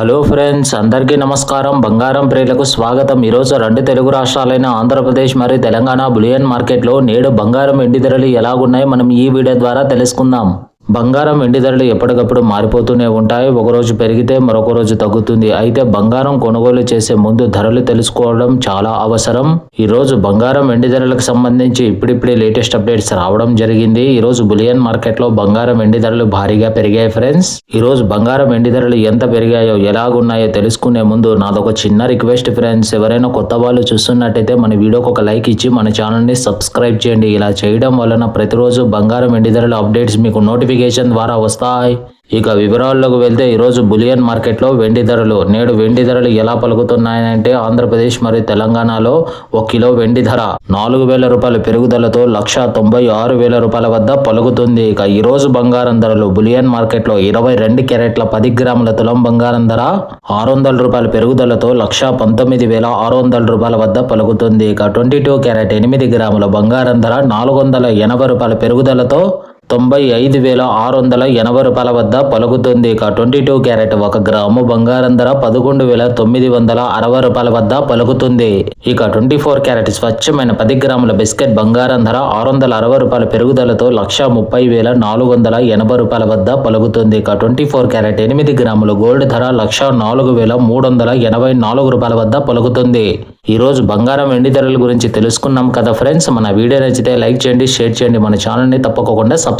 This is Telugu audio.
హలో ఫ్రెండ్స్ అందరికీ నమస్కారం. బంగారం ప్రియులకు స్వాగతం. ఈరోజు రెండు తెలుగు రాష్ట్రాలైన ఆంధ్రప్రదేశ్ మరియు తెలంగాణ బులియన్ మార్కెట్లో నేడు బంగారం ఎండి ధరలు ఎలాగున్నాయో? మనం ఈ వీడియో ద్వారా తెలుసుకుందాం. బంగారం వెండి ధరలు ఎప్పటికప్పుడు మారిపోతూనే ఉంటాయి. ఒకరోజు పెరిగితే మరొక రోజు తగ్గుతుంది. అయితే బంగారం కొనుగోలు చేసే ముందు ధరలు తెలుసుకోవడం చాలా అవసరం. ఈ రోజు బంగారం వెండి ధరలకు సంబంధించి ఇప్పుడిప్పుడే లేటెస్ట్ అప్డేట్స్ రావడం జరిగింది. ఈ రోజు బులియన్ మార్కెట్లో బంగారం వెండి ధరలు భారీగా పెరిగాయి ఫ్రెండ్స్. ఈ రోజు బంగారం వెండి ధరలు ఎంత పెరిగాయో ఎలాగున్నాయో తెలుసుకునే ముందు నాదొక చిన్న రిక్వెస్ట్ ఫ్రెండ్స్. ఎవరైనా కొత్త వాళ్ళు చూస్తున్నట్టయితే మన వీడియోకి ఒక లైక్ ఇచ్చి మన ఛానల్ని సబ్స్క్రైబ్ చేయండి. ఇలా చేయడం వలన ప్రతిరోజు బంగారం వెండి ధరల అప్డేట్స్ మీకు నోటిఫికేషన్ ద్వారా వస్తాయి. ఇక వివరాల్లోకి వెళ్తే ఈరోజు బులియన్ మార్కెట్లో వెండి ధరలు. నేడు వెండి ధరలు ఎలా పలుకుతున్నాయంటే ఆంధ్రప్రదేశ్ మరియు తెలంగాణలో ఒక కిలో వెండి ధర నాలుగు వేల రూపాయల పెరుగుదలతో లక్ష తొంభై ఆరు వేల రూపాయల వద్ద పలుకుతుంది. ఇక ఈరోజు బంగారం ధరలు బులియన్ మార్కెట్లో ఇరవై రెండు క్యారెట్ల పది గ్రాముల తులం బంగారం ధర ఆరు వందల రూపాయల పెరుగుదలతో లక్ష పంతొమ్మిది వేల ఆరు వందల రూపాయల వద్ద పలుకుతుంది. ఇక ట్వంటీ టూ క్యారెట్ ఎనిమిది గ్రాముల బంగారం ధర నాలుగు వందల ఎనభై రూపాయల పెరుగుదలతో తొంభై ఐదు వేల ఆరు వందల ఎనభై రూపాయల వద్ద పలుకుతుంది. ఇక ట్వంటీ టూ క్యారెట్ ఒక గ్రాము బంగారం ధర పదకొండు వేల తొమ్మిది వందల అరవై రూపాయల వద్ద పలుకుతుంది. ఇక ట్వంటీ ఫోర్ క్యారెట్ స్వచ్ఛమైన పది గ్రాముల బిస్కెట్ బంగారం ధర ఆరు వందల అరవై రూపాయల పెరుగుదలతో లక్ష ముప్పై వేల నాలుగు వందల ఎనభై రూపాయల వద్ద పలుకుతుంది. ఇక ట్వంటీ ఫోర్ క్యారెట్ ఎనిమిది గ్రాముల గోల్డ్ ధర లక్ష నాలుగు వేల మూడు వందల ఎనభై నాలుగు రూపాయల వద్ద పలుకుతుంది. ఈ రోజు బంగారం వెండి ధరల గురించి తెలుసుకున్నాం కదా ఫ్రెండ్స్. మన వీడియో నచ్చితే లైక్ చేయండి షేర్ చేయండి. మన ఛానల్ని తప్పకుండా సబ్స్క్రైబ్